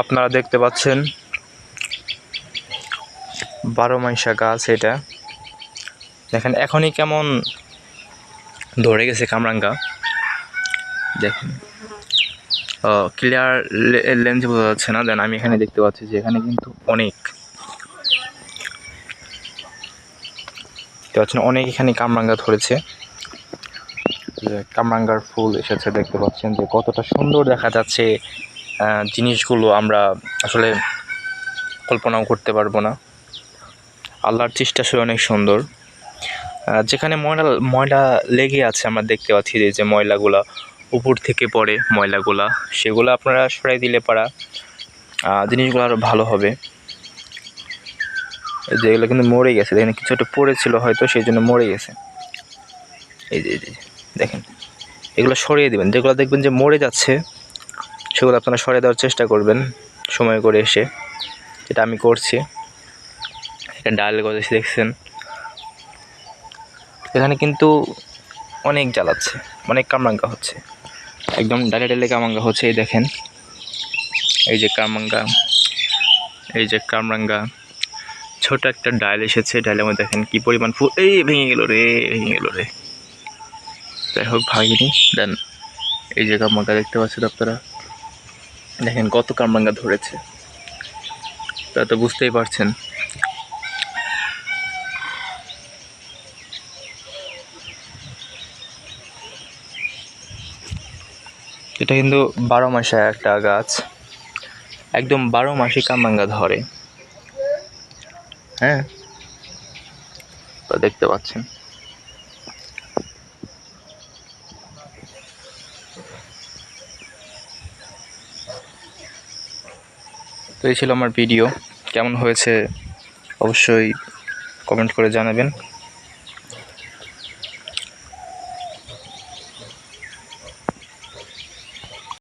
আপনারা দেখতে পাচ্ছেন। বারো মাইশা গাছ এটা। দেখেন, এখনই কেমন ধরে গেছে কামরাঙ্গা। দেখেন। ক্লিয়ার লেন্স বোঝা যাচ্ছে না। দেন আমি এখানে দেখতে পাচ্ছি যে এখানে কিন্তু অনেক। দেখতে পাচ্ছেন, অনেক এখানে কামরাঙ্গা ধরেছে। কামরাঙ্গার ফুল এসেছে, দেখতে পাচ্ছেন যে কতটা সুন্দর দেখা যাচ্ছে। জিনিসগুলো আমরা আসলে কল্পনাও করতে পারব না। আল্লাহর চেষ্টা সে অনেক সুন্দর। যেখানে ময়লা ময়লা লেগে আছে আমরা দেখতে পাচ্ছি যে ময়লাগুলা উপর থেকে পড়ে, ময়লাগুলা। সেগুলো আপনারা সরাই দিলে পারা জিনিসগুলো আরও ভালো হবে। যেগুলো কিন্তু মরে গেছে। দেখেন কিছু একটা পড়েছিল হয়তো, সেই জন্য মরে গেছে। এই যে, দেখেন। এগুলো সরিয়ে দেবেন। যেগুলো দেখবেন যে মরে যাচ্ছে সেগুলো আপনারা সরে দেওয়ার চেষ্টা করবেন, সময় করে এসে। যেটা আমি করছি। এটা ডাল গজেছে দেখছেন? এখানে কিন্তু অনেক জ্বালাচ্ছে অনেক কামরাঙ্গা হচ্ছে। একদম ডালে ডালে কামাঙ্গা হচ্ছে, এই দেখেন। এই যে কামরাঙ্গা, এই যে কামরাঙ্গা। ছোট একটা ডাল এসেছে ডালের মধ্যে দেখেন কি পরিমাণ ফুল। এই ভেঙে গেল রে, ভেঙে গেল রে। যাই হোক, ভাগিনি, দেন। এই যে কামাঙ্গা দেখতে পাচ্ছেন আপনারা। দেখেন কত কামরাঙ্গা ধরেছে। তা তো বুঝতেই পারছেন। এটা কিন্তু বারো মাসে একটা গাছ। একদম বারো মাসে কামরাঙ্গা ধরে। হ্যাঁ? তো দেখতে পাচ্ছেন। তো এই ছিল আমার ভিডিও। কেমন হয়েছে অবশ্যই কমেন্ট করে জানাবেন।